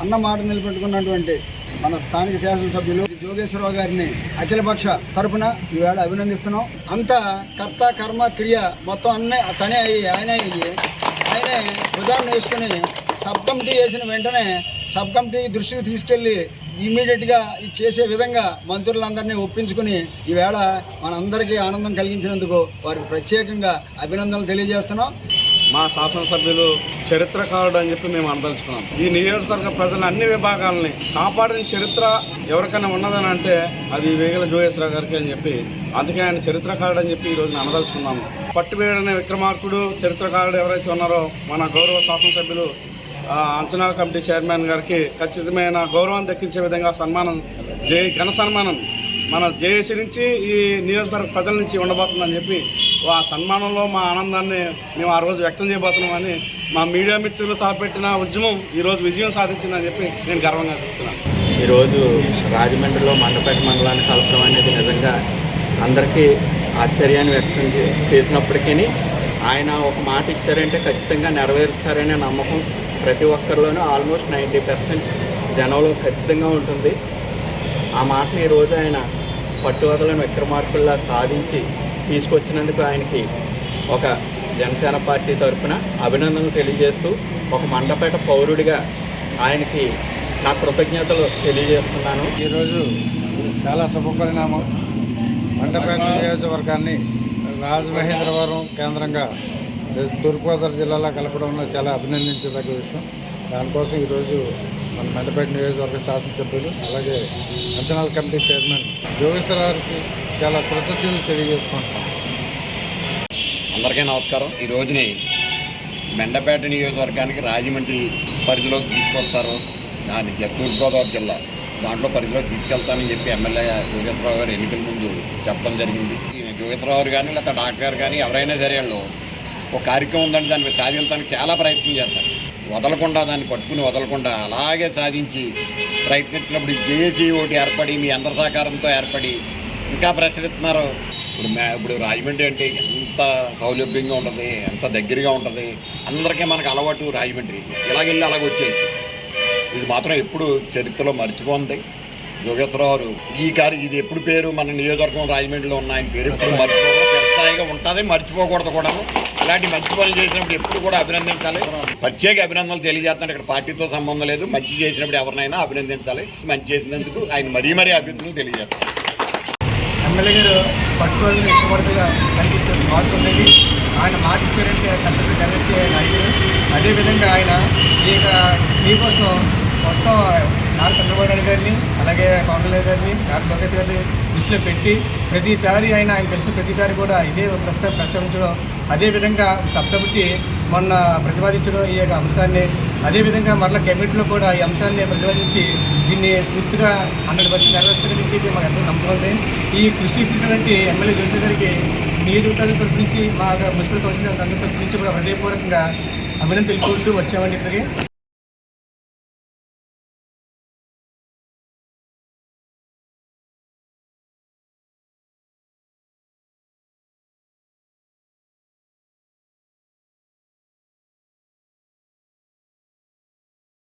అన్న మాట నిలబెట్టుకున్నటువంటి మన స్థానిక శాసనసభ్యులు జోగేశ్వరరావు గారిని అఖిలపక్ష తరపున ఈవేళ అభినందిస్తున్నాం. అంతా కర్త కర్మ క్రియ మొత్తం అన్నీ తనే అయ్యి ఆయన అయ్యి ఆయనే ఉదాహరణ వేసుకుని సబ్ కమిటీ వేసిన వెంటనే సబ్ కమిటీ దృష్టికి తీసుకెళ్ళి ఇమీడియట్గా ఇది చేసే విధంగా మంత్రులందరినీ ఒప్పించుకుని ఈవేళ మనందరికీ ఆనందం కలిగించినందుకు వారికి ప్రత్యేకంగా అభినందనలు తెలియజేస్తున్నాం. మా శాసనసభ్యులు చరిత్రకారుడు అని చెప్పి మేము అనదలుచుకున్నాం. ఈ నియోజకవర్గ ప్రజల అన్ని విభాగాలని కాపాడిన చరిత్ర ఎవరికైనా ఉన్నదని అంటే అది వేగల జోగేశ్వరరావు గారికి అని చెప్పి అందుకే ఆయన చరిత్రకారుడు అని చెప్పి ఈ రోజున అనదలుచుకున్నాము. పట్టుబేడనే విక్రమార్కుడు చరిత్రకారుడు ఎవరైతే ఉన్నారో మన గౌరవ శాసనసభ్యులు అంచనా కమిటీ చైర్మన్ గారికి ఖచ్చితమైన గౌరవం దక్కించే విధంగా సన్మానం జే ఘన సన్మానం. మన జేఏసీ నుంచి ఈ నియోజకవర్గ ప్రజల నుంచి ఉండబోతుందని చెప్పి ఆ సన్మానంలో మా ఆనందాన్ని మేము ఆ రోజు వ్యక్తం చేయబోతున్నామని మా మీడియా మిత్రులు తలపెట్టిన ఉద్యమం ఈరోజు విజయం సాధించిందని చెప్పి నేను గర్వంగా చెప్తున్నాను. ఈరోజు రాజమండ్రిలో మండపేట మండలాన్ని కలపడం అనేది నిజంగా అందరికీ ఆశ్చర్యాన్ని వ్యక్తం చే- చేసినప్పటికీ ఆయన ఒక మాట ఇచ్చారంటే ఖచ్చితంగా నెరవేరుస్తారనే నమ్మకం ప్రతి ఒక్కరిలోనూ ఆల్మోస్ట్ నైంటీ పర్సెంట్ జనంలో ఖచ్చితంగా ఉంటుంది. ఆ మాటని ఈరోజు ఆయన పట్టువదలను విక్రమార్కుల్లా సాధించి తీసుకొచ్చినందుకు ఆయనకి ఒక జనసేన పార్టీ తరఫున అభినందనలు తెలియజేస్తూ ఒక మండపేట పౌరుడిగా ఆయనకి నా కృతజ్ఞతలు తెలియజేస్తున్నాను. ఈరోజు చాలా శుభపరిణామం. మండపేట నియోజకవర్గాన్ని రాజమహేంద్రవరం కేంద్రంగా తూర్పుగోదావరి జిల్లాలో కలపడం అన్నది చాలా అభినందించదగ్గ విషయం. దానికోసం ఈరోజు మన మండపేట నియోజకవర్గ శాసనసభ్యులు అలాగే అంచనాల కమిటీ చైర్మన్ జోగేశ్వర గారికి చాలా కృతజ్ఞతలు తెలియజేసుకుంటున్నాం. అందరికీ నమస్కారం. ఈ రోజుని మెండపేట నియోజకవర్గానికి రాజమండ్రి పరిధిలోకి తీసుకొస్తారు. దాని జ- తూర్పుగోదావరి జిల్లా దాంట్లో పరిధిలోకి తీసుకెళ్తానని చెప్పి ఎమ్మెల్యే యోగేశ్వరరావు గారు ఎన్నికల ముందు చెప్పడం జరిగింది. యోగేశ్వరరావు గారు కానీ లేకపోతే డాక్టర్ గారు కానీ ఎవరైనా సరే వాళ్ళు ఒక కార్యక్రమం ఉందంటే దాన్ని సాధించడానికి చాలా ప్రయత్నం చేస్తారు. వదలకుండా దాన్ని పట్టుకుని వదలకుండా అలాగే సాధించి ప్రయత్నించినప్పుడు జేఏసీ ఒకటి ఏర్పడి మీ అందరి సహకారంతో ఏర్పడి ఇంకా ప్రచురిస్తున్నారు. ఇప్పుడు మే ఇప్పుడు రాజమండ్రి అంటే ఎంత సౌలభ్యంగా ఉంటుంది ఎంత దగ్గరగా ఉంటుంది అందరికీ మనకు అలవాటు రాజమండ్రి. ఇలాగెళ్ళి అలాగ వచ్చేసి ఇది మాత్రం ఎప్పుడు చరిత్రలో మర్చిపోతుంది యోగేశ్వరరావు ఈ కారు ఇది ఎప్పుడు పేరు మన నియోజకవర్గం రాజమండ్రిలో ఉన్న ఆయన పేరు ఎప్పుడు మర్చిపోకూడదు ఉంటుంది మర్చిపోకూడదు కూడా ఇలాంటి మంచి పనులు చేసినప్పుడు ఎప్పుడు కూడా అభినందించాలి. ప్రత్యేక అభినందనలు తెలియజేస్తున్నాడు ఇక్కడ పార్టీతో సంబంధం లేదు. మంచి చేసినప్పుడు ఎవరినైనా అభినందించాలి. మంచి చేసినందుకు ఆయన మరీ మరీ అభినందనలు తెలియజేస్తారు ఎమ్మెల్యే గారు పట్టుకోవాలని ఇష్టపడుతుగా కనిపిస్తుంది మార్పు ఉండేది. ఆయన మాట ఇచ్చారంటే ఖచ్చితంగా నెరవేర్చే నాయకుడు అదేవిధంగా ఆయన ఈ యొక్క మీకోసం మొత్తం నారా చంద్రబాబు నాయుడు గారిని అలాగే పవన్ గారిని నారా లోకేష్ గారిని దృష్టిలో పెట్టి ప్రతిసారి ఆయన ఆయన కలిసిన ప్రతిసారి కూడా ఇదే ప్రస్తావ ప్రస్తావించడం. అదేవిధంగా సప్తపతి మొన్న ప్రతిపాదించడం ఈ యొక్క అంశాన్ని అదేవిధంగా మరలా కెబినెట్లో కూడా ఈ అంశాన్ని ప్రతిపాదించి దీన్ని పూర్తిగా హండ్రెడ్ పర్సెంట్ నెరవేర్చడానికి మాకు ఎంతో నమ్మకం ఉంది ఈ కృషి ఇస్తున్నటువంటి ఎమ్మెల్యే జోషి గారికి నియోజకవర్గం తరపు నుంచి మా మున్సిపల్ కౌన్సిలర్ అందరి తరపు నుంచి కూడా హృదయపూర్వకంగా అభినందన తెలుపుకుంటూ వచ్చామండి ఇక్కడికి